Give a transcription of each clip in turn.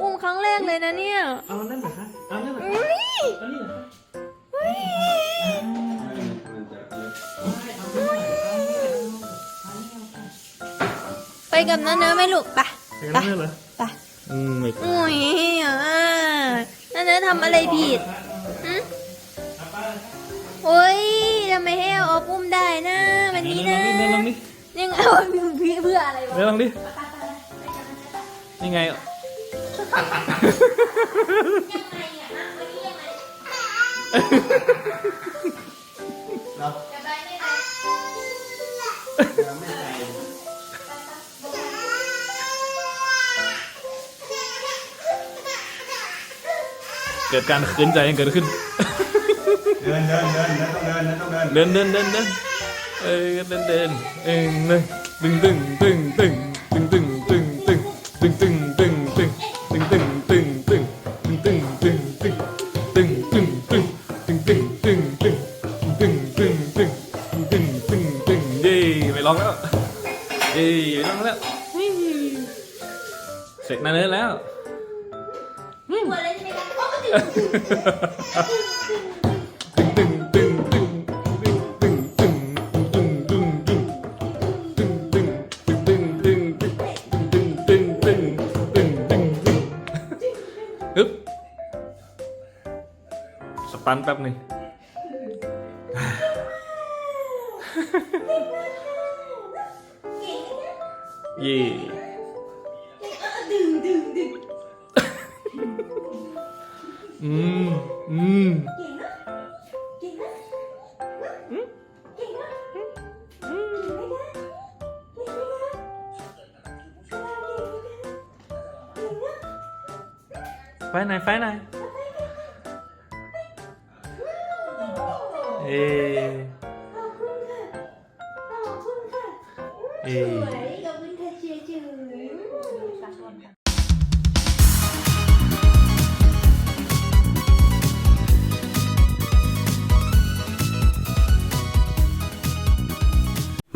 อุ้มครั้งแรกเลยนะเนี่ยเอานั่นเหรอคะเอานั่นเหรอคะอุ้ยเอานี่เหรอคะอุ้ยไปกับน้าเนื้อไหมลูกไปเห็นไปนั่นเหรอไปอืมไม่ไปอุ้ยอะน้าเนื้อทำอะไรผิดหึโอ้ยทำไมให้เอาออกอุ้มได้นะวันนี้นะเดินลองดิยังเอาพี่เพื่ออะไรวะเดินลองดินี่ไง ยังไงอะนะวันนี้ยังไงจะไปไม่ไปเกิดการขืนใจกันเกิดขึ้น เดินเดินเดินเดินต้องเดินเดินต้องเดิน เดินเดินเดินเดินเออเดินเดินเออเดินตึงตึงตึงตึงตึงตึง Sepan pep nih. yeah phải 음. Phái này, phái này Ê Ê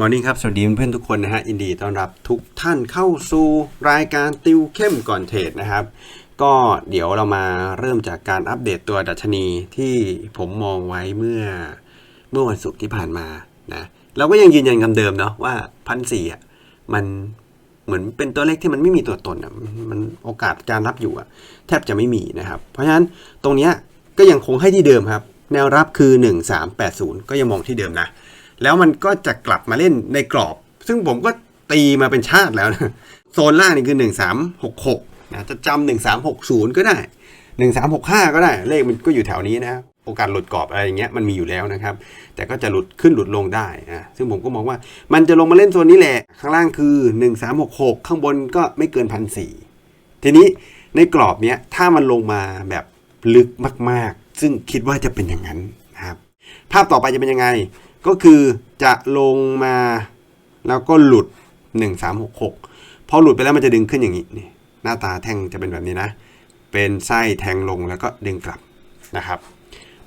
มอร์นิ่งครับ สวัสดีเพื่อนทุกคนนะฮะยินดีต้อนรับทุกท่านเข้าสู่รายการติวเข้มก่อนเทรดนะครับ ก็เดี๋ยวเรามาเริ่มจากการอัปเดตตัวดัชนีที่ผมมองไว้เมื่อเมื่อวันศุกร์ที่ผ่านมานะเราก็ยังยืนยันคำเดิมเนาะว่าพันสี่อะมันเหมือนเป็นตัวเลขที่มันไม่มีตัวตนอะมันมันโอกาสการรับอยู่อะแทบจะไม่มีนะครับ เพราะฉะนั้นตรงเนี้ยก็ยังคงให้ที่เดิมครับ แนวรับคือ 1380 ก็ยังมองที่เดิมนะ แล้วมันก็จะกลับมาเล่นในกรอบ ซึ่งผมก็ตีมาเป็นชาติแล้วนะโซนล่างนี่คือ 1366นะจะจำ1360 ก็ได้ 1365 ก็ได้ เลขมันก็อยู่แถวนี้นะโอกาสหลุดกรอบอะไรอย่างเงี้ยมันมีอยู่แล้วนะครับ แต่ก็จะหลุดขึ้นหลุดลงได้นะซึ่งผมก็มองว่ามันจะลงมาเล่นโซนนี้แหละ ข้างล่างคือ 1366 ข้างบนก็ไม่เกินพันสทีนี้ในกรอบเนี้ยถ้ามันลงมาแบบลึกมาก ๆ ซึ่งคิดว่าจะเป็นอย่างนั้นนะครับ ภาพต่อไปจะเป็นยังไง ก็คือจะลงมาแล้วก็หลุด 1366 พอหลุดไปแล้วมันจะดึงขึ้นอย่างนี้นี่หน้าตาแท่งจะเป็นแบบนี้นะ เป็นไส้แทงลงแล้วก็ดึงกลับนะครับ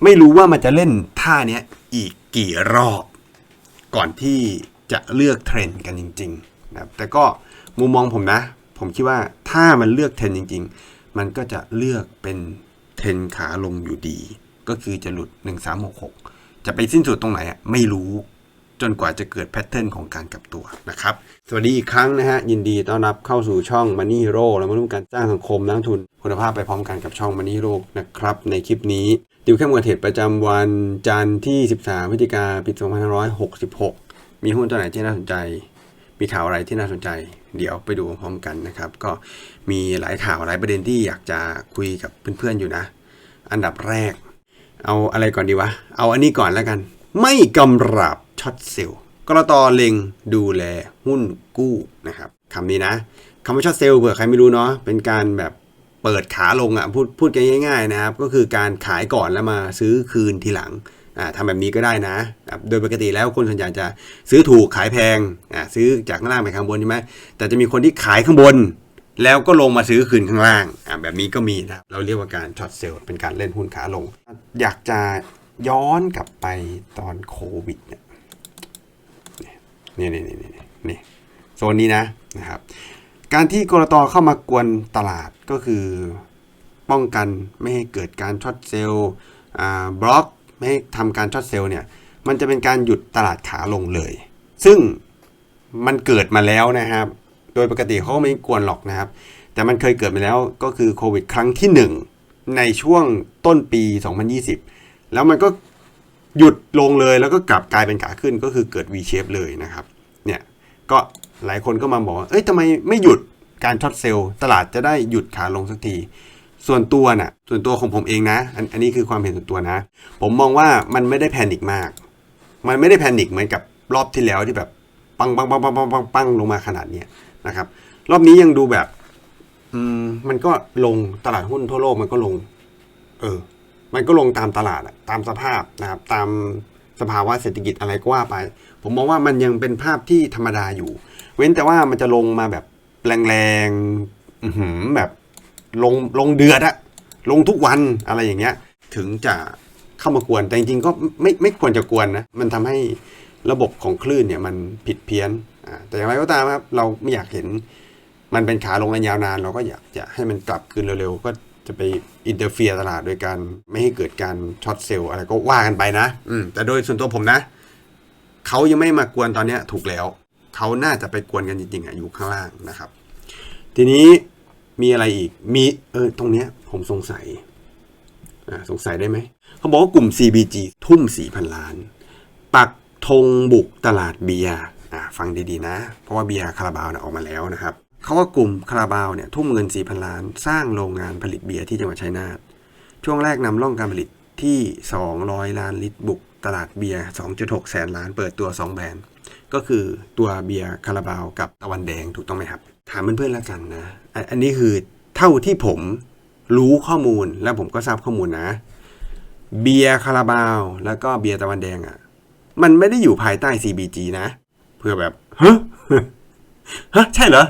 ไม่รู้ว่ามันจะเล่นท่าเนี้ยอีกกี่รอบ ก่อนที่จะเลือกเทรนด์กันจริงๆนะครับแต่ก็มุมมองผมนะ ผมคิดว่าถ้ามันเลือกเทรนด์จริง ๆ มันก็จะเลือกเป็นเทรนขาลงอยู่ดี ก็คือจะหลุด 1366 จะไปสิ้นสุดตรงไหนอะไม่รู้ จนกว่าจะเกิดแพทเทิร์นของการกลับตัวนะครับ สวัสดีอีกครั้งนะฮะ ยินดีต้อนรับเข้าสู่ช่อง Money Hero เรามาร่วมกันสร้างสังคมนักทุน คุณภาพไปพร้อมกันกับช่อง Money Hero นะครับ ในคลิปนี้ดิวเข้มกระเทรดประจำวันจันทร์ที่ 13 พฤศจิกาปี 2566 มีหุ้นตัวไหนที่น่าสนใจ มีข่าวอะไรที่น่าสนใจ เดี๋ยวไปดูพร้อมกันนะครับ ก็มีหลายข่าวหลายประเด็นที่อยากจะคุยกับเพื่อนๆอยู่นะ อันดับแรก เอาอะไรก่อนดีวะ เอาอันนี้ก่อนแล้วกัน ไม่กำราบช็อตเซลล์กรตเล็งดูแลหุ้นกู้นะครับคำนี้นะคำว่าช็อตเซลล์เผื่อใครไม่รู้เนาะเป็นการแบบเปิดขาลงอะ่ะพูดพูดกันง่าย ๆนะครับ ก็คือการขายก่อนแล้วมาซื้อคืนทีหลังอ่าทำแบบนี้ก็ได้นะ โดยปกติแล้วคนส่วนใหญ่จะซื้อถูกขายแพงอ่าซื้อจากข้างล่างไปข้างบนใช่ไหมแต่จะมีคนที่ขายข้างบน แล้วก็ลงมาซื้อคืนข้างล่างอ่าแบบนี้ก็มีนะครับเราเรียกว่าการช็อตเซลล์เป็นการเล่นหุ้นขาลง อยากจะย้อนกลับไปตอนโควิดเนี่ยนี่นี่นี่นี่นี่โซนนี้นะนะครับ การที่กรตเข้ามากวนตลาดก็คือป้องกันไม่ให้เกิดการช็อตเซลล์บล็อกไม่ให้ทำการช็อตเซลล์เนี่ยมันจะเป็นการหยุดตลาดขาลงเลย ซึ่งมันเกิดมาแล้วนะครับ โดยปกติเขาไม่กวนหรอกนะครับ แต่มันเคยเกิดมาแล้วก็คือโควิดครั้งที่ 1 ในช่วงต้นปี 2020 แล้วมันก็หยุดลงเลยแล้วก็กลับกลายเป็นขาขึ้นก็คือเกิด V shape เลยนะครับ เนี่ย ก็หลายคนก็มาบอกว่า เอ้ยทำไมไม่หยุดการช็อตเซลล์ตลาดจะได้หยุดขาลงสักที ส่วนตัวน่ะ ส่วนตัวของผมเองนะ อันอันนี้คือความเห็นส่วนตัวนะ ผมมองว่ามันไม่ได้แพนิคมาก มันไม่ได้แพนิคเหมือนกับรอบที่แล้วที่แบบปังปังปังปังปังปังปังลงมาขนาดเนี้ย นะครับ รอบนี้ยังดูแบบ อืมมันก็ลงตลาดหุ้นทั่วโลกมันก็ลง เออ มันก็ลงตามตลาดอะตามสภาพนะครับ ตามสภาวะเศรษฐกิจอะไรก็ว่าไป ผมมองว่ามันยังเป็นภาพที่ธรรมดาอยู่ เว้นแต่ว่ามันจะลงมาแบบแรงๆแบบลงลงเดือดอะลงทุกวันอะไรอย่างเงี้ย ถึงจะเข้ามากวนแต่จริงๆก็ไม่ไม่ควรจะกวนนะ มันทำให้ระบบของคลื่นเนี่ยมันผิดเพี้ยน แต่อย่างไรก็ตามครับ เราไม่อยากเห็นมันเป็นขาลงระยะยาวนาน เราก็อยากจะให้มันกลับคืนเร็วๆ ก็จะไปอินเตอร์เฟียตลาดโดยการไม่ให้เกิดการช็อตเซลล์อะไรก็ว่ากันไปนะ อืมแต่โดยส่วนตัวผมนะ เขายังไม่มากวนตอนเนี้ยถูกแล้ว เขาน่าจะไปกวนกันจริงๆอะอยู่ข้างล่างนะครับ ทีนี้มีอะไรอีก มีเออตรงเนี้ยผมสงสัยอ่าสงสัยได้ไหม เขาบอกว่ากลุ่ม CBG ทุ่ม4,000 ล้าน ปักธงบุกตลาดเบียร์ ฟังดีๆนะ เพราะว่าเบียร์คาราบาวนี่ยออกมาแล้วนะครับเขาว่ากลุ่มคาราบาวเนี่ยทุ่มเงิน 4,000 ล้าน สร้างโรงงานผลิตเบียร์ที่จังหวัดชัยนาทช่วงแรกนำร่องการผลิตที่ 200 ล้านลิตรบุกตลาดเบียร์ 2.6 แสนล้านเปิดตัว 2 แบรนด์ ก็คือตัวเบียร์คาราบาวกับตะวันแดงถูกต้องไหมครับ ถามเพื่อนๆแล้วกันนะ อันนี้คือเท่าที่ผมรู้ข้อมูลและผมก็ทราบข้อมูลนะ เบียร์คาราบาว แล้วก็เบียร์ตะวันแดงอะ่ะ มันไม่ได้อยู่ภายใต้ CBG นะ พื่อแบบฮะฮะใช่เหรอ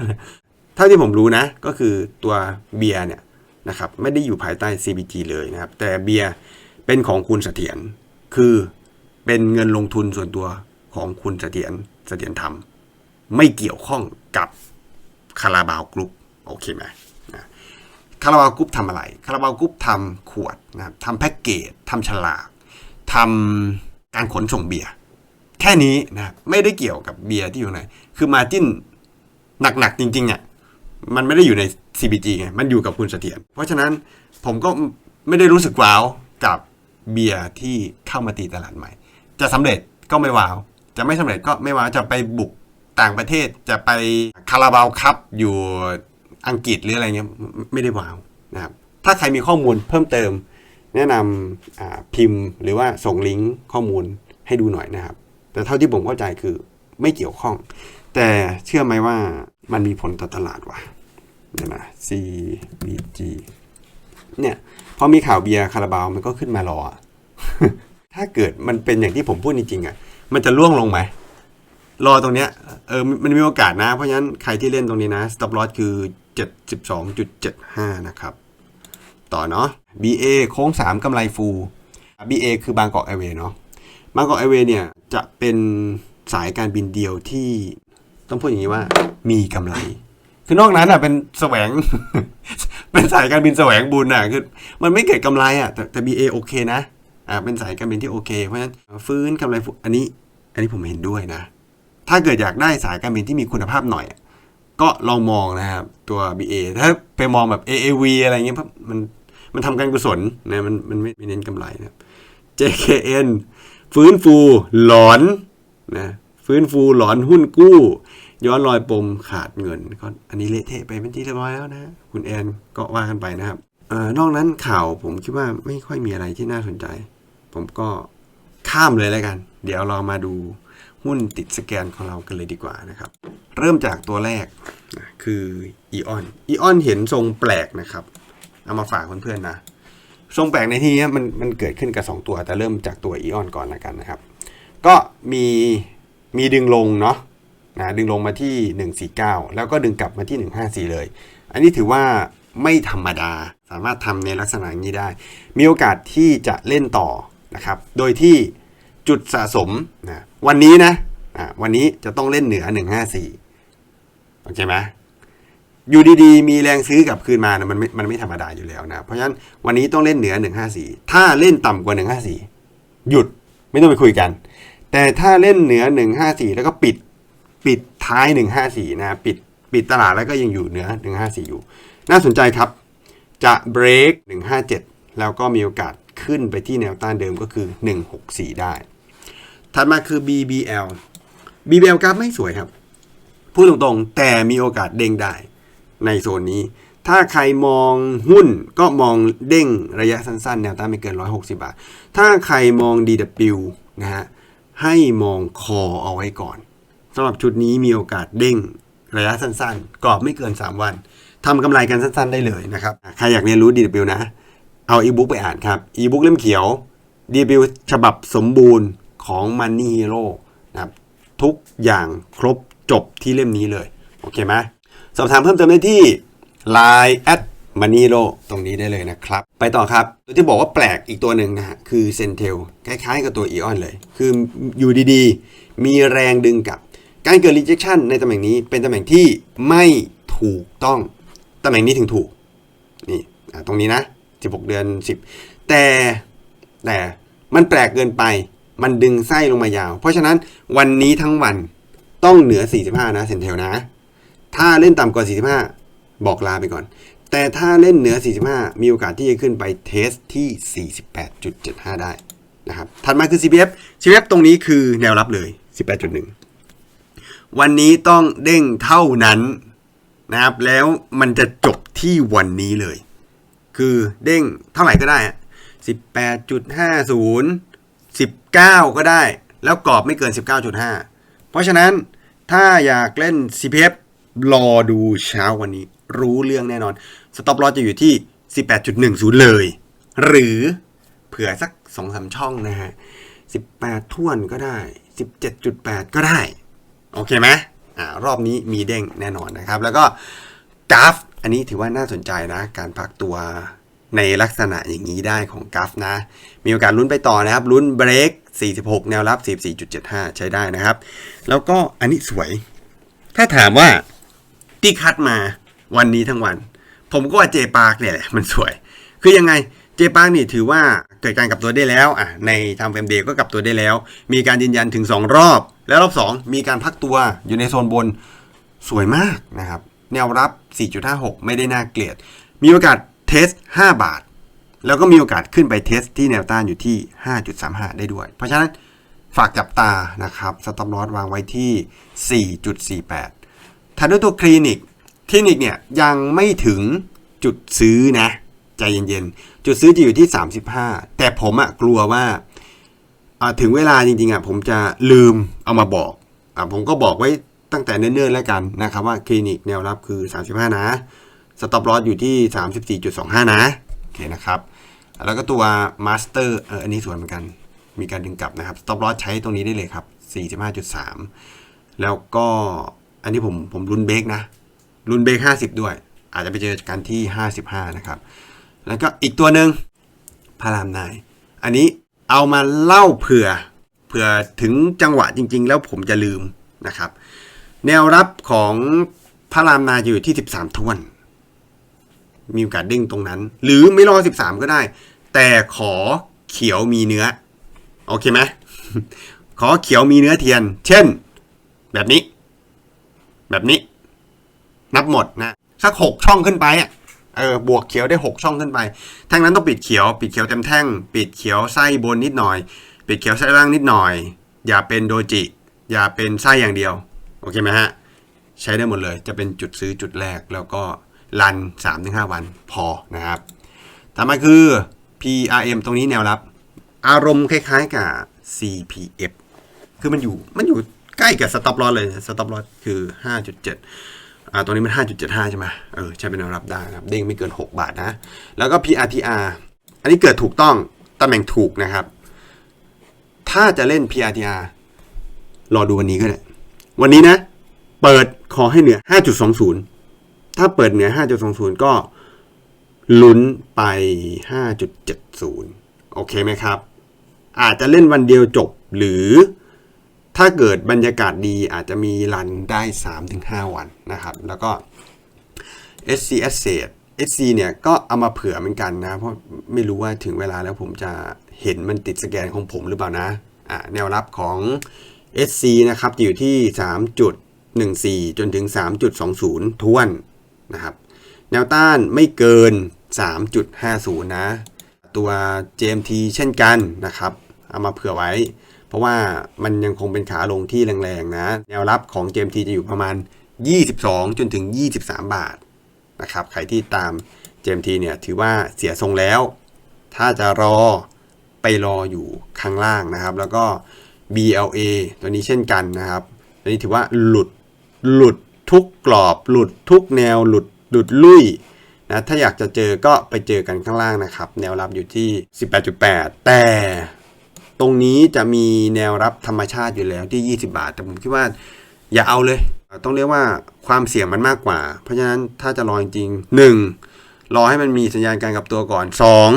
เท่าที่ผมรู้นะ ก็คือตัวเบียร์เนี่ยนะครับไม่ได้อยู่ภายใต้ CBG เลยนะครับ แต่เบียร์เป็นของคุณเสถียรคือเป็นเงินลงทุนส่วนตัวของคุณเสถียรเสถียรธรรม ไม่เกี่ยวข้องกับคาราบาวกรุ๊ปโอเคไหมนะคาราบาวกรุ๊ปทำอะไรคาราบาวกรุ๊ปทำขวดนะครับทำแพ็กเกจทำฉลากทำการขนส่งเบียร์ ค่นี้นะไม่ได้เกี่ยวกับเบียร์ที่อยู่ไหน คือมาจิ้นหนักๆจริงๆอะมันไม่ได้อยู่ใน CBG ไง มันอยู่กับคุณเสถียร เพราะฉะนั้นผมก็ไม่ได้รู้สึกว้าวกับเบียร์ที่เข้ามาตีตลาดใหม่ จะสำเร็จก็ไม่ว้าว จะไม่สำเร็จก็ไม่ว้าว จะไปบุกต่างประเทศ จะไปคาราบาวคัพอยู่อังกฤษหรืออะไรเงี้ยไม่ได้ว้าวนะครับ ถ้าใครมีข้อมูลเพิ่มเติม แนะนำพิมพ์หรือว่าส่งลิงก์ข้อมูลให้ดูหน่อยนะครับ แต่เท่าที่ผมเข้าใจคือไม่เกี่ยวข้อง แต่เชื่อไหมว่ามันมีผลต่อตลาดว่ะเดี๋ยนะ CBG เนี่ยพอมีข่าวเบียร์คาราบาวมันก็ขึ้นมารอ ถ้าเกิดมันเป็นอย่างที่ผมพูดจริงๆอะ มันจะล่วงลงไหม รอตรงเนี้ย เออ มันมีโอกาสนะ เพราะฉะนั้นใครที่เล่นตรงนี้นะ stop loss คือ 72.75 นะครับ ต่อเนาะ BA โค้ง 3กำไรฟู BA คือบางกอกแอร์เวย์เนาะ บางกอกแอร์เวย์เนี่ยจะเป็นสายการบินเดียวที่ต้องพูดอย่างนี้ว่ามีกำไร คือนอกนั้นอะเป็นแสวง เป็นสายการบินแสวงบุญอะคือมันไม่เกิดกำไรอะแต่แต่ BA โอเคนะอ่าเป็นสายการบินที่โอเค เพราะฉะนั้นฟื้นกำไรอันนี้ อันนี้ผมเห็นด้วยนะ ถ้าเกิดอยากได้สายการบินที่มีคุณภาพหน่อย ก็ลองมองนะครับตัว BA ถ้าไปมองแบบ AAV อะไรเงี้ยเพราะมันมันทำการกุศลนะมันมันไม่เน้นกำไรนะ JKN ฟื้นฟูหลอนนะฟื้นฟูหลอนหุ้นกู้ ย้อนรอยปมขาดเงินก็อันนี้เละเทะไปเป็นที่เรียบร้อยแล้วนะ คุณแอนก็ว่ากันไปนะครับเอ่อนอกนั้นข่าวผมคิดว่าไม่ค่อยมีอะไรที่น่าสนใจ ผมก็ข้ามเลยแล้วกัน เดี๋ยวเรามาดูหุ้นติดสแกนของเรากันเลยดีกว่านะครับ เริ่มจากตัวแรกคืออีออนอีออนเห็นทรงแปลกนะครับ เอามาฝากเพื่อนๆนะ ทรงแปลกในที่นี้มันมันเกิดขึ้นกับ 2 ตัวแต่เริ่มจากตัวอีออนก่อนละกันนะครับ ก็มีมีดึงลงเนาะนะดึงลงมาที่ 149 แล้วก็ดึงกลับมาที่ 154 เลย อันนี้ถือว่าไม่ธรรมดาสามารถทำในลักษณะนี้ได้ มีโอกาสที่จะเล่นต่อนะครับ โดยที่จุดสะสมนะวันนี้นะอะวันนี้จะต้องเล่นเหนือ 154 โอเคไหม อยู่ดีๆ มีแรงซื้อกลับคืนมานะมันไม่มันไม่ธรรมดาอยู่แล้วนะ เพราะฉะนั้นวันนี้ต้องเล่นเหนือ 154 ถ้าเล่นต่ำกว่า 154 หยุดไม่ต้องไปคุยกัน แต่ถ้าเล่นเหนือ 154 แล้วก็ปิดปิดท้าย 154 นะปิดปิดตลาดแล้วก็ยังอยู่เหนือ 154 อยู่ น่าสนใจครับ จะเบรก157 แล้วก็มีโอกาสขึ้นไปที่แนวต้านเดิมก็คือ 164 ได้ ถัดมาคือ BBL BBL กราฟไม่สวยครับพูดตรงๆ แต่มีโอกาสเด้งได้ ในโซนนี้ ถ้าใครมองหุ้นก็มองเด้งระยะสั้นๆ แนวต้านไม่เกิน 160 บาท ถ้าใครมอง DW นะฮะให้มองคอเอาไว้ก่อนสำหรับชุดนี้มีโอกาสเด้งระยะสั้นๆ กรอบไม่เกิน 3 วันทำกำไรกันสั้นๆ ได้เลยนะครับ ใครอยากเรียนรู้ DW นะ เอาอีบุ๊กไปอ่านครับอีบุ๊กเล่มเขียว DW ฉบับสมบูรณ์ของ Money Hero นะครับทุกอย่างครบจบที่เล่มนี้เลย โอเคไหม สอบถามเพิ่มเติมได้ที่ Line at Money Hero ตรงนี้ได้เลยนะครับ ไปต่อครับ ตัวที่บอกว่าแปลกอีกตัวหนึ่งนะฮะคือ Centel คล้ายๆกับตัว Eon เลย คืออยู่ดีๆ มีแรงดึงกลับ การเกิด rejection ในตำแหน่งนี้เป็นตำแหน่งที่ไม่ถูกต้อง ตำแหน่งนี้ถึงถูก นี่ตรงนี้นะ 16 เดือน 10 แต่แต่มันแปลกเกินไป มันดึงไส้ลงมายาว เพราะฉะนั้นวันนี้ทั้งวันต้องเหนือ 45 นะเซนเทลนะ ถ้าเล่นต่ำกว่า 45 บอกลาไปก่อน แต่ถ้าเล่นเหนือ 45 มีโอกาสที่จะขึ้นไปเทสที่ 48.75 ได้นะครับ ถัดมาคือ CPF CPF ตรงนี้คือแนวรับเลย 18.1 วันนี้ต้องเด้งเท่านั้นนะครับ แล้วมันจะจบที่วันนี้เลย คือเด้งเท่าไหร่ก็ได้ 18.50 19 ก็ได้ แล้วกรอบไม่เกิน 19.5 เพราะฉะนั้นถ้าอยากเล่น CPF รอดูเช้าวันนี้ รู้เรื่องแน่นอนสต็อปลอจะอยู่ที่ 18.10 เลย หรือเผื่อสัก2-3ช่องนะฮะ 18ท่วนก็ได้ 17.8 ก็ได้ โอเคไหมอ่ารอบนี้มีเด้งแน่นอนนะครับ แล้วก็กราฟ อันนี้ถือว่าน่าสนใจนะ การพักตัวในลักษณะอย่างนี้ได้ของกราฟนะ มีโอกาสลุ้นไปต่อนะครับ ลุ้นเบรก 46 แนวรับ 44.75 ใช้ได้นะครับ แล้วก็อันนี้สวย ถ้าถามว่า ที่คัดมาวันนี้ทั้งวัน ผมก็ว่าเจปาร์กเนี่ยแหละมันสวย คือยังไงเจปาร์กนี่ถือว่าเกิดการกลับตัวได้แล้วอะในทำเฟรมเดย์ก็กลับตัวได้แล้ว มีการยืนยันถึง 2 รอบ แล้วรอบ 2 มีการพักตัวอยู่ในโซนบนสวยมากนะครับ แนวรับ 4.56 ไม่ได้น่าเกลียด มีโอกาสเทส 5 บาท แล้วก็มีโอกาสขึ้นไปเทสที่แนวต้านอยู่ที่ 5.35 ได้ด้วย เพราะฉะนั้นฝากจับตานะครับ สต็อปลอสวางไว้ที่ 4.48 ถัดด้วยตัวคลินิกคลินิกเนี่ยยังไม่ถึงจุดซื้อนะใจเย็นๆ จุดซื้อจะอยู่ที่ 35 แต่ผมอะกลัวว่าถึงเวลาจริงๆอะผมจะลืมเอามาบอกอผมก็บอกไว้ตั้งแต่เนิ่นๆแล้วกันนะครับว่าคลินิกแนวรับคือ 35 นะสต็อปลอสอยู่ที่ 34.25 นะโอเคนะครับ แล้วก็ตัวมาสเตอร์อันนี้ส่วยเหมือนกันมีการดึงกลับนะครับสต็อปลอสใช้ตรงนี้ได้เลยครับ 45.3 แล้วก็ อันนี้ผมผมรุนเบรกนะรุนเบรก50 ด้วย อาจจะไปเจอกันที่ 55 นะครับ แล้วก็อีกตัวหนึ่งพารามนาย อันนี้เอามาเล่าเผื่อเผื่อถึงจังหวะจริง ๆ แล้วผมจะลืมนะครับ แนวรับของพระรามนายอยู่ที่ 13ทวน มีโอกาสเด้งตรงนั้น หรือไม่รอ 13 ก็ได้ แต่ขอเขียวมีเนื้อ โอเคไหมขอเขียวมีเนื้อเทียน เช่น แบบนี้ แบบนี้ นับหมดนะสักหกช่องขึ้นไปอะเออบวกเขียวได้หกช่องขึ้นไปทั้งนั้นต้องปิดเขียว ปิดเขียวเต็มแท่ง ปิดเขียวไส้บนนิดหน่อย ปิดเขียวไส้ล่างนิดหน่อย อย่าเป็นโดจิ อย่าเป็นไส้อย่างเดียว โอเคไหมฮะ ใช้ได้หมดเลย จะเป็นจุดซื้อจุดแรกแล้วก็รัน3-5 วันพอนะครับต่อมาคือ PRM ตรงนี้แนวรับ อารมณ์คล้ายๆกับ CPF คือมันอยู่มันอยู่ ใกล้กับสต็อปลอสเลยสต็อปลอสคือ 5.7อ่าตัวนี้มัน 5.75 ใช่ไหมเออใช้เป็นแนวรับได้นะครับเด้งไม่เกิน 6 บาทนะ แล้วก็ PRTR อันนี้เกิดถูกต้องตำแหน่งถูกนะครับ ถ้าจะเล่น PRTR รอดูวันนี้ก็ได้ วันนี้นะ เปิดขอให้เหนือ 5.20 ถ้าเปิดเหนือ 5.20 ก็ลุ้นไป 5.70 โอเคไหมครับ อาจจะเล่นวันเดียวจบหรือ ถ้าเกิดบรรยากาศดีอาจจะมีรันได้ 3-5 วันนะครับ แล้วก็ SC Asset SC เนี่ยก็เอามาเผื่อเหมือนกันนะ เพราะไม่รู้ว่าถึงเวลาแล้วผมจะเห็นมันติดสแกนของผมหรือเปล่านะะแนวรับของ SC นะครับอยู่ที่ 3.14 จนถึง 3.20 ท้วนนะครับ แนวต้านไม่เกิน 3.50 นะ ตัว JMT เช่นกันนะครับ เอามาเผื่อไว้ เพราะว่ามันยังคงเป็นขาลงที่แรงๆนะ แนวรับของ JMT จะอยู่ประมาณ 22 จนถึง 23 บาทนะครับใครที่ตาม JMT เนี่ยถือว่าเสียทรงแล้ว ถ้าจะรอไปรออยู่ข้างล่างนะครับ แล้วก็ BLA ตัวนี้เช่นกันนะครับ ตัวนี้ถือว่าหลุดหลุดทุกกรอบ หลุดทุกแนวหลุดหลุดลุยนะถ้าอยากจะเจอก็ไปเจอกันข้างล่างนะครับ แนวรับอยู่ที่ 18.8 แต่ ตรงนี้จะมีแนวรับธรรมชาติอยู่แล้วที่ 20 บาท แต่ผมคิดว่าอย่าเอาเลย ต้องเรียกว่าความเสี่ยงมันมากกว่า เพราะฉะนั้นถ้าจะรอจริงๆหนึ่งรอให้มันมีสัญญาณการกลับตัวก่อนสอง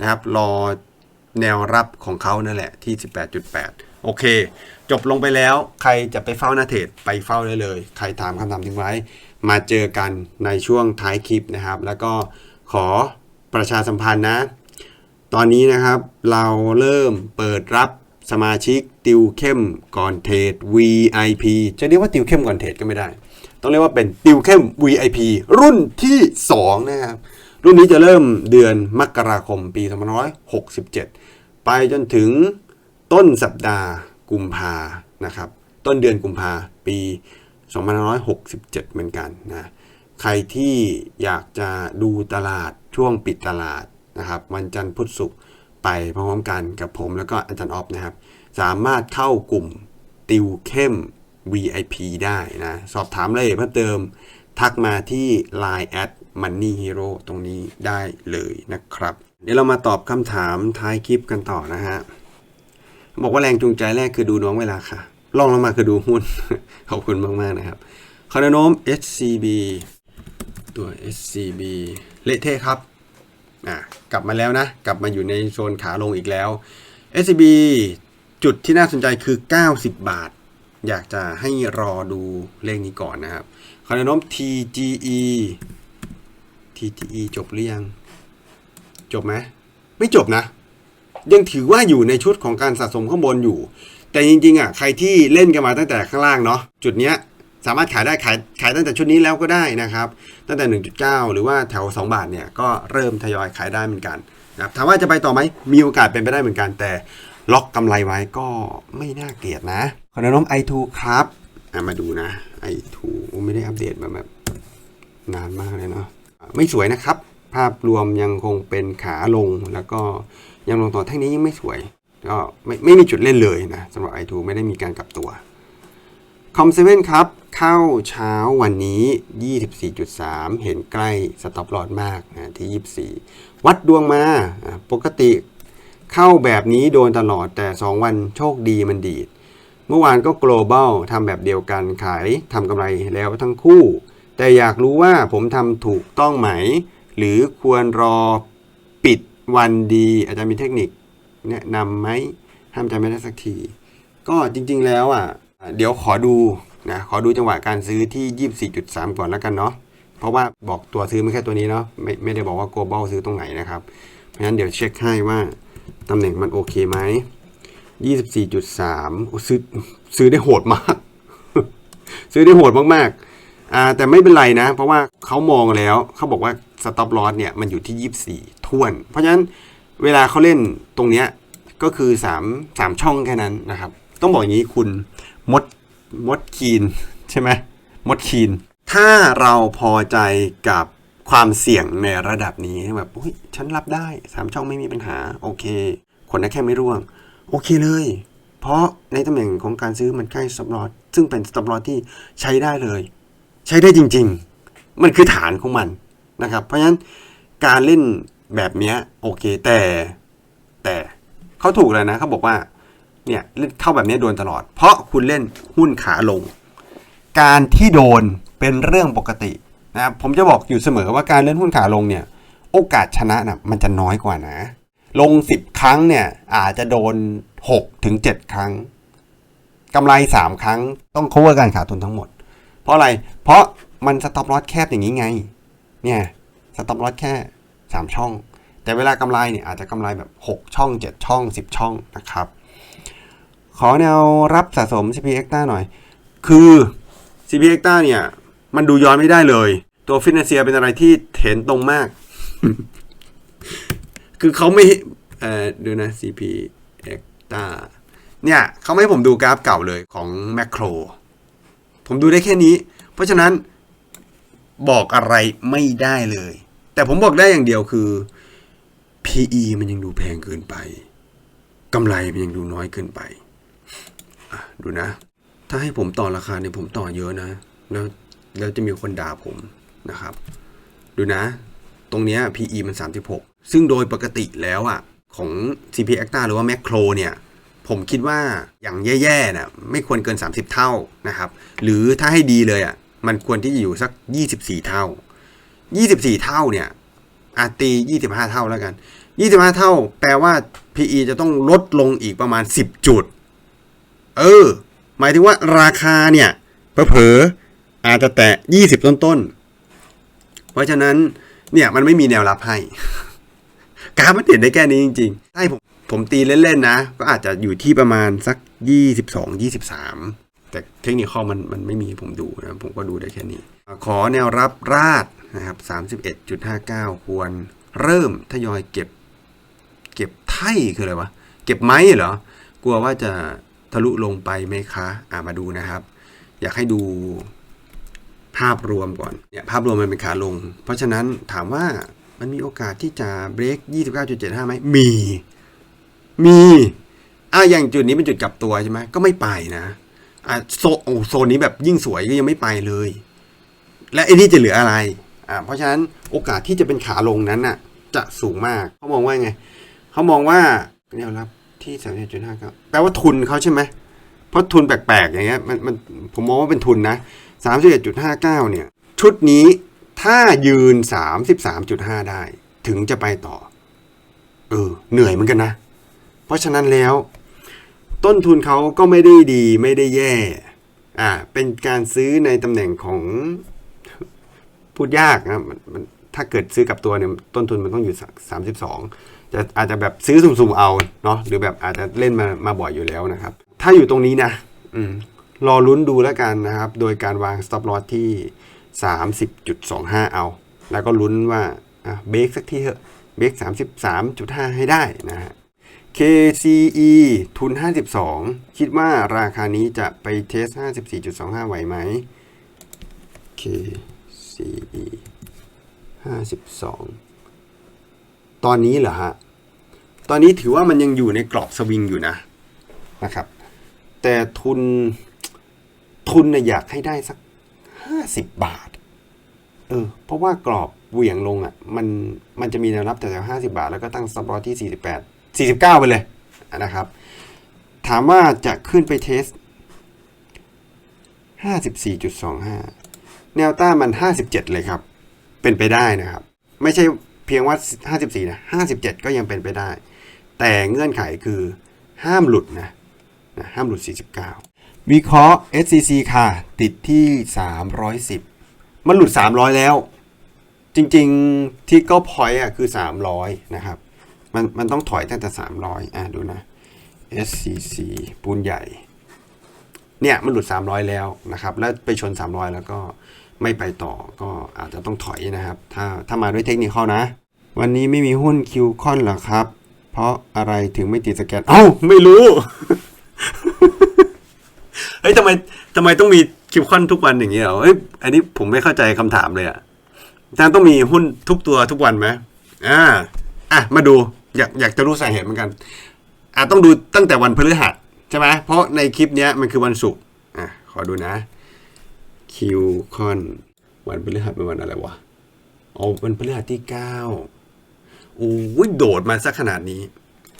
นะครับรอแนวรับของเขานั่นแหละที่ 18.8 โอเค จบลงไปแล้วใครจะไปเฝ้าหน้าเทรดไปเฝ้าได้เลย ใครถามคำถามทิ้งไว้ มาเจอกันในช่วงท้ายคลิปนะครับ แล้วก็ขอประชาสัมพันธ์นะ ตอนนี้นะครับเราเริ่มเปิดรับสมาชิกติวเข้มก่อนเทรด VIP จะเรียกว่าติวเข้มก่อนเทรดก็ไม่ได้ ต้องเรียกว่าเป็นติวเข้ม VIP รุ่นที่ 2 นะครับ รุ่นนี้จะเริ่มเดือนมกราคมปี2567 ไปจนถึงต้นสัปดาห์กุมภานะครับ ต้นเดือนกุมภาปี2567 เหมือนกันนะ ใครที่อยากจะดูตลาดช่วงปิดตลาด นะครับวันจันทร์พุธศุกร์ไปพร้อมๆกันกับผมแล้วก็อาจารย์ออฟนะครับ สามารถเข้ากลุ่มติวเข้ม VIP ได้นะสอบถามรายละเอียดเพิ่มเติม ทักมาที่ Line at Money Hero ตรงนี้ได้เลยนะครับ เดี๋ยวเรามาตอบคำถามท้ายคลิปกันต่อนะฮะบอกว่าแรงจูงใจแรกคือดูน้องเวลาค่ะลองลงมาคือดูหุ้น ขอบคุณมากๆนะครับคอนโนม SCB ตัว SCB เละเทะครับ อะกลับมาแล้วนะ กลับมาอยู่ในโซนขาลงอีกแล้ว SCB จุดที่น่าสนใจคือ 90 บาท อยากจะให้รอดูเลขนี้ก่อนนะครับคอนโนม TGE TGE จบหรือยัง จบไหมไม่จบนะ ยังถือว่าอยู่ในชุดของการสะสมข้างบนอยู่ แต่จริงๆอะใครที่เล่นกันมาตั้งแต่ข้างล่างเนาะจุดเนี้ย สามารถขายได้ขายขายตั้งแต่ชุดนี้แล้วก็ได้นะครับ ตั้งแต่ 1.9 หรือว่าแถว 2 บาทเนี่ยก็เริ่มทยอยขายได้เหมือนกันนะครับถามว่าจะไปต่อไหมมีโอกาสเป็นไปได้เหมือนกัน แต่ล็อกกำไรไว้ก็ไม่น่าเกลียดนะขอนม i2 ครับมาดูนะ i2 ไม่ได้อัปเดตมาแบบนานมากเลยเนาะไม่สวยนะครับ ภาพรวมยังคงเป็นขาลงแล้วก็ยังลงต่อแท่งนี้ยังไม่สวย ก็ไม่ไม่มีจุดเล่นเลยนะสำหรับ i2 ไม่ได้มีการกลับตัว คอมเซเว่นครับ เข้าเช้าวันนี้ 24.3 เห็นใกล้สต็อปลอดมากนะที่ 24 วัดดวงมาปกติเข้าแบบนี้โดนตลอดแต่ 2 วันโชคดีมันดีด เมื่อวานก็ global ทำแบบเดียวกันขายทำกำไรแล้วทั้งคู่ แต่อยากรู้ว่าผมทำถูกต้องไหม หรือควรรอปิดวันดี อาจจะมีเทคนิคแนะนำไหมห้ามใจไม่ได้สักที ก็จริงๆแล้วอะ เดี๋ยวขอดูนะขอดูจังหวะการซื้อที่ 24.3 ก่อนแล้วกันเนาะเพราะว่าบอกตัวซื้อไม่แค่ตัวนี้เนาะไม่ไม่ได้บอกว่า global ซื้อตรงไหนนะครับเพราะฉะนั้นเดี๋ยวเช็คให้ว่าตำแหน่งมันโอเคไหม 24.3โอ้ซื้อซื้อได้โหดมาก ซื้อได้โหดมากๆอ่าแต่ไม่เป็นไรนะ เพราะว่าเขามองแล้วเขาบอกว่า stop loss เนี่ยมันอยู่ที่ 24ท่วน เพราะฉะนั้นเวลาเขาเล่นตรงเนี้ยก็คือ 3 3 ช่องแค่นั้นนะครับ ต้องบอกอย่างนี้คุณ มดมดคีนใช่ไหมมดคีน ถ้าเราพอใจกับความเสี่ยงในระดับนี้แบบอุ๊ยฉันรับได้สามช่องไม่มีปัญหา โอเค คนนั้นแค่ไม่ร่วง โอเคเลย เพราะในตำแหน่งของการซื้อมันใกล้สต็อปลอสซึ่งเป็นสต็อปลอสที่ใช้ได้เลย ใช้ได้จริง ๆ มันคือฐานของมันนะครับ เพราะฉะนั้นการเล่นแบบนี้โอเคแต่แต่เขาถูกเลยนะเขาบอกว่า เนี่ยเล่นเข้าแบบนี้โดนตลอด เพราะคุณเล่นหุ้นขาลง การที่โดนเป็นเรื่องปกตินะครับผมจะบอกอยู่เสมอว่าการเล่นหุ้นขาลงเนี่ยโอกาสชนะนะมันจะน้อยกว่านะ ลง 10 ครั้งเนี่ยอาจจะโดน6ถึง7ครั้งกำไร 3 ครั้งต้อง cover การขาดทุนทั้งหมด เพราะอะไรเพราะมันสต็อปลอสแคบอย่างนี้ไงเนี่ยสต็อปลอสแค่ 3 ช่อง แต่เวลากำไรเนี่ยอาจจะกำไรแบบ 6 ช่อง 7 ช่อง 10 ช่องนะครับ ขอแนวรับสะสม CP e x t r a หน่อย คือ CP e x t r a เนี่ย มันดูย้อนไม่ได้เลย ตัวฟินแลนเซียเป็นอะไรที่เห็นตรงมาก คือเขาไม่เอ่อดูนะ CP e x t r a เนี่ยเขาไม่ให้ผมดูกราฟเก่าเลยของแม c โคร ผมดูได้แค่นี้ เพราะฉะนั้นบอกอะไรไม่ได้เลย แต่ผมบอกได้อย่างเดียวคือ PE มันยังดูแพงเกินไป กำไรมันยังดูน้อยเกินไปดูนะ ถ้าให้ผมต่อราคาเนี่ยผมต่อเยอะนะ แล้วแล้วจะมีคนด่าผมนะครับ ดูนะ ตรงเนี้ย PE มัน 36 ซึ่งโดยปกติแล้วอะของ CP a c t a หรือว่า Macro เนี่ยผมคิดว่าอย่างแย่ๆน่ะไม่ควรเกิน 30 เท่านะครับ หรือถ้าให้ดีเลยอะมันควรที่จะอยู่สัก 24 เท่า 24 เท่าเนี่ยอาตี 25 เท่าแล้วกัน 25 เท่า แปลว่า PE จะต้องลดลงอีกประมาณ 10 จุด เออ หมายถึงว่าราคาเนี่ยเผลอๆอาจจะแตะ 20 ต้นๆ เพราะฉะนั้นเนี่ยมันไม่มีแนวรับให้กราฟมันเห็นได้แค่นี้จริงๆให้ผมผมตีเล่นๆนะ ก็อาจจะอยู่ที่ประมาณสัก 22 23 แต่เทคนิคข้อมันมันไม่มีผมดูนะ ผมก็ดูได้แค่นี้ ขอแนวรับราดนะครับ 31.59 ควรเริ่มทยอยเก็บ ก็บไท่คืออะไรวะ เก็บไม้เหรอ กลัวว่าจะทะลุลงไปไหมคะอ่ามาดูนะครับ อยากให้ดูภาพรวมก่อนเนี่ยภาพรวมมันเป็นขาลง เพราะฉะนั้นถามว่ามันมีโอกาสที่จะเบรก29.75ไหมมี มีอ่าอย่างจุดนี้เป็นจุดกลับตัวใช่ไหมก็ไม่ไปนะอ่าโซโอโซนนี้แบบยิ่งสวยก็ยังไม่ไปเลย และไอ้นี่จะเหลืออะไรอ่าเพราะฉะนั้นโอกาสที่จะเป็นขาลงนั้นน่ะ จะสูงมากเขามองว่าไง เขามองว่าแนวรับที่สามจุดห้าเก้าแปลว่าทุนเขาใช่ไหมเพราะทุนแปลกๆ อย่างเงี้ยมันมันผมมองว่าเป็นทุนนะสามสิบเอ็ดจุดห้าเก้าเนี่ย ชุดนี้ถ้ายืนสามสิบสามจุดห้าได้ ถึงจะไปต่อ เออ เหนื่อยเหมือนกันนะ เพราะฉะนั้นแล้ว ต้นทุนเขาก็ไม่ได้ดีไม่ได้แย่ อ่า เป็นการซื้อในตำแหน่งของ พูดยากนะมันถ้าเกิดซื้อกับตัวเนี่ย ต้นทุนมันต้องอยู่สามสิบสอง จะอาจจะแบบซื้อสุ่มๆเอาเนาะหรือแบบอาจจะเล่นมามาบ่อยอยู่แล้วนะครับ ถ้าอยู่ตรงนี้นะอืมรอลุ้นดูแล้วกันนะครับ โดยการวาง stop loss ที่ 30.25 เอา แล้วก็ลุ้นว่าอะเบรกสักทีเถอะเบรก33.5 ให้ได้นะฮะ KCE ทุน 52 คิดว่าราคานี้จะไปเทส 54.25 ไหวไหม KCE 52 ตอนนี้เหรอฮะ ตอนนี้ถือว่ามันยังอยู่ในกรอบสวิงอยู่นะนะครับ แต่ทุนทุนน่ะอยากให้ได้สัก50บบาท เออ เพราะว่ากรอบเหวี่ยงลงอะ มันมันจะมีแนวรับแต่แถว50บาท แล้วก็ตั้งซับลอที่48 49ไปเลยนะครับ ถามว่าจะขึ้นไปเทส54.25แนวต้ามัน57เจ็ดเลยครับ เป็นไปได้นะครับ ไม่ใช่ พียงว่า 54 นะ 57 ก็ยังเป็นไปได้ แต่เงื่อนไขคือห้ามหลุดนะนะ ห้ามหลุด 49 วิเคราะห์ SCC ค่ะ ติดที่ 310 มันหลุด 300 แล้ว จริงๆที่ก็พอย์อะคือ 300 นะครับ มันมันต้องถอยตั้งแต่ 300 อะดูนะ SCC ปูนใหญ่ เนี่ยมันหลุด 300 แล้วนะครับ แล้วไปชน 300 แล้วก็ ไม่ไปต่อก็อาจจะต้องถอยนะครับ ถ้าถ้ามาด้วยเทคนิคเข้านะ วันนี้ไม่มีหุ้นคิวคอนเหรอครับ เพราะอะไรถึงไม่ติดสแกน เอ้า ไม่รู้เฮ้ยทำไมทำไมต้องมีคิวคอนทุกวันอย่างเงี้ยเหรอเฮ้ยอันนี้ผมไม่เข้าใจคำถามเลยอะอาจารย์ต้องมีหุ้นทุกตัวทุกวันไหมอ่าอะมาดูอยากอยากจะรู้สาเหตุเหมือนกันอะต้องดูตั้งแต่วันพฤหัสใช่ไหมเพราะในคลิปเนี้ยมันคือวันศุกร์อะขอดูนะ คิวคอน วันพฤหัสเป็นวันอะไรวะอ๋อวันพฤหัสที่เก้าโอ้ยโดดมาสักขนาดนี้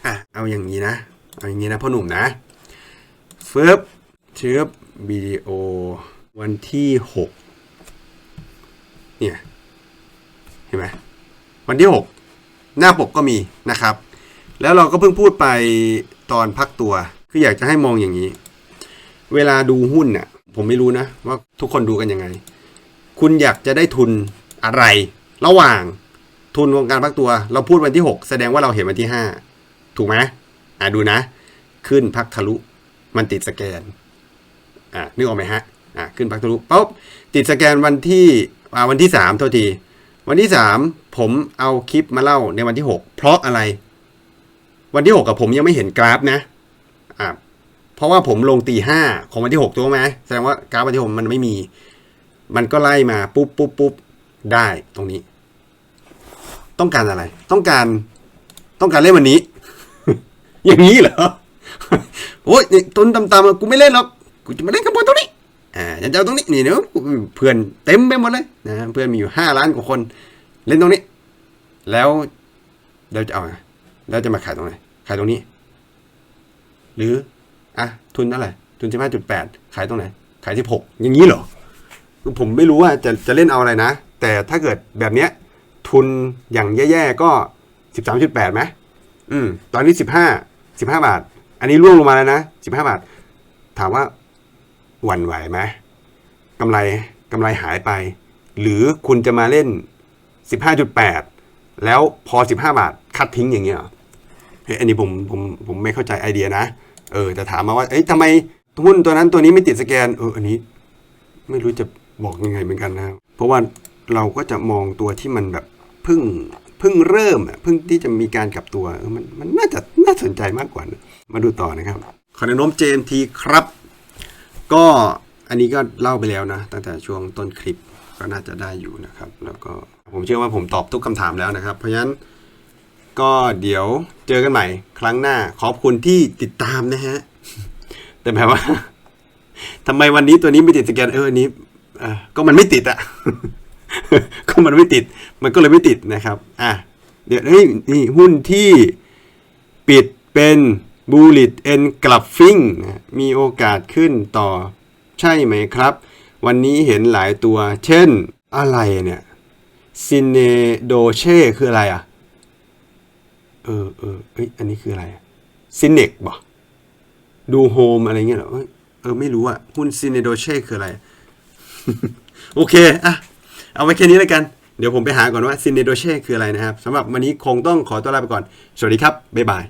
อะ เอาอย่างนี้นะ เอาอย่างนี้นะพ่อหนุ่มนะเฟิบเชื้อวิดีโอ วันที่หกเนี่ย เห็นไหมวันที่หกหน้าปกก็มีนะครับ แล้วเราก็เพิ่งพูดไปตอนพักตัว คืออยากจะให้มองอย่างนี้ เวลาดูหุ้นเนี่ย ผมไม่รู้นะ ว่าทุกคนดูกันยังไง คุณอยากจะได้ทุนอะไร ระหว่างทุนวงการพักตัว เราพูดวันที่ 6 แสดงว่าเราเห็นวันที่ 5 ถูกไหมอ่าดูนะ ขึ้นพักทะลุมันติดสแกนอ่านึกออกไหมฮะอ่าขึ้นพักทะลุปุ๊บติดสแกนวันที่อ่าวันที่สามโทษที วันที่สามผมเอาคลิปมาเล่าในวันที่หกเพราะอะไร วันที่หกกับผมยังไม่เห็นกราฟนะ เพราะว่าผมลงตีห้าของวันที่หกถูกไหมแสดงว่ากราฟวันที่หกมันไม่มี มันก็ไล่มาปุ๊บปุ๊บปุ๊บได้ตรงนี้ ต้องการอะไร ต้องการต้องการเล่นวันนี้ อย่างนี้เหรอโอ้ยต้นตำๆกูไม่เล่นหรอกกูจะมาเล่นกับบอลตรงนี้อ่าฉันจะเอาตรงนี้นี่เดี๋ยวเพื่อนเต็มไปหมดเลยนะเพื่อนมีอยู่ห้าล้านกว่าคน เล่นตรงนี้ แล้วเราจะเอาไงแล้วจะมาขายตรงไหนขายตรงนี้ หรือ อะทุนเท่าไหร่ทุนสิบห้าจุดแปดขายตรงไหน ขายสิบหกอย่างนี้เหรอคือผมไม่รู้ว่าจะจะเล่นเอาอะไรนะ แต่ถ้าเกิดแบบเนี้ย ทุนอย่างแย่ๆก็สิบสามจุดแปดไหมอืม ตอนนี้สิบห้าสิบห้าบาท อันนี้ร่วงลงมาแล้วนะสิบห้าบาท ถามว่าหวั่นไหวไหมกำไรกำไรหายไป หรือคุณจะมาเล่นสิบห้าจุดแปดแล้วพอสิบห้าบาท คัดทิ้งอย่างเงี้ยเหรอเฮ้ยอันนี้ผมผมผมไม่เข้าใจไอเดียนะ เออแต่ถามมาว่า เอ้ยทำไมหุ้นตัวนั้นตัวนี้ไม่ติดสแกน เออ อันนี้ ไม่รู้จะบอกยังไงเหมือนกันนะ เพราะว่าเราก็จะมองตัวที่มันแบบเพิ่งเพิ่งเริ่มอะเพิ่งที่จะมีการกลับตัวมันมันน่าจะน่าสนใจมากกว่านะมาดูต่อนะครับขอแนะนำเจมทีครับ ก็อันนี้ก็เล่าไปแล้วนะ ตั้งแต่ช่วงต้นคลิปก็น่าจะได้อยู่นะครับ แล้วก็ผมเชื่อว่าผมตอบทุกคำถามแล้วนะครับ เพราะฉะนั้น ก็เดี๋ยวเจอกันใหม่ ครั้งหน้าขอบคุณที่ติดตามนะฮะ แต่แบบว่าทำไมวันนี้ตัวนี้ไม่ติดสแกนเออันนี้ก็มันไม่ติดอะก็มันไม่ติด มันก็เลยไม่ติดนะครับ อะ เดี๋ยวเฮ้ยนี่หุ้นที่ปิดเป็นบูลิตเอ็นกลับฟิงมีโอกาสขึ้นต่อใช่ไหมครับ วันนี้เห็นหลายตัว เช่นอะไรเนี่ยซินเนโดเช่คืออะไรอะ เออเออเอ้ยอันนี้คืออะไรซินเนกบ่ดูโฮมอะไรเงี้ยเหรอเอ้ยเออไม่รู้อะหุ้นซินเนโดเช่คืออะไร โอเคอะเอาไว้แค่นี้แล้วกัน เดี๋ยวผมไปหาก่อนว่าซินเนโดเช่คืออะไรนะครับสำหรับวันนี้คงต้องขอตัวลาไปก่อน สวัสดีครับ บ๊ายบาย